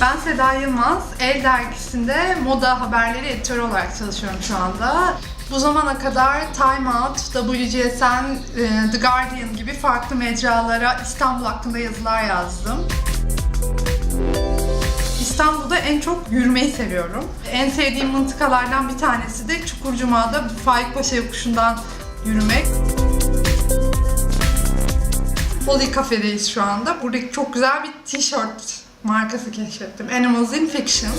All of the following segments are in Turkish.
Ben Seda Yılmaz. El dergisinde moda haberleri editörü olarak çalışıyorum şu anda. Bu zamana kadar Time Out, WGSN, e, The Guardian gibi farklı mecralara İstanbul hakkında yazılar yazdım. İstanbul'da en çok yürümeyi seviyorum. En sevdiğim mıntıkalardan bir tanesi de Çukurcuma'da Faikpaşa yokuşundan yürümek. Holly Cafe'deyiz şu anda. Buradaki çok güzel bir tişört markası keşfettim. Animals in Fiction.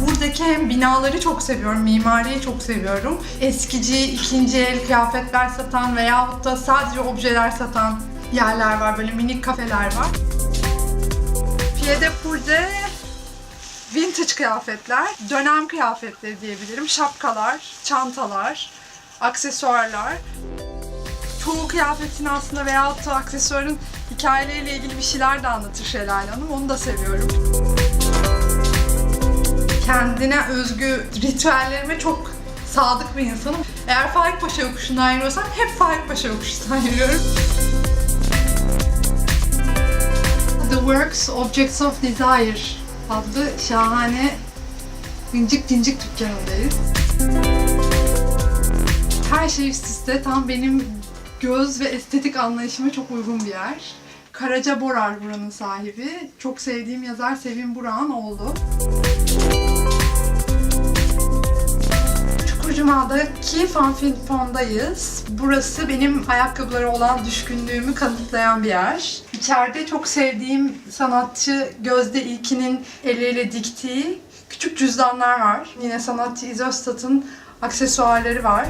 Buradaki hem binaları çok seviyorum, mimariyi çok seviyorum. Eskici, ikinci el kıyafetler satan veyahut da sadece objeler satan yerler var. Böyle minik kafeler var. Pied de Pour'de vintage kıyafetler, dönem kıyafetleri diyebilirim. Şapkalar, çantalar, aksesuarlar. Çoğu kıyafetin aslında veyahut da aksesuarın hikayeleriyle ilgili bir şeyler de anlatır Şelale Hanım. Onu da seviyorum. Kendine özgü ritüellerime çok sadık bir insanım. Eğer Faik Paşa yokuşundan yürüyorsam hep Faik Paşa yokuşundan yürüyorum. The Works Objects of Desire adlı şahane incik cincik dükkanındayız. Her şey üst üste tam benim göz ve estetik anlayışıma çok uygun bir yer. Karaca Borar buranın sahibi. Çok sevdiğim yazar Sevim Burak'ın oğlu. Çukurcuma'daki Fanfinfon'dayız. Burası benim ayakkabılara olan düşkünlüğümü kanıtlayan bir yer. İçeride çok sevdiğim sanatçı Gözde İlkin'in elleriyle diktiği küçük cüzdanlar var. Yine sanatçı İzöstat'ın aksesuarları var.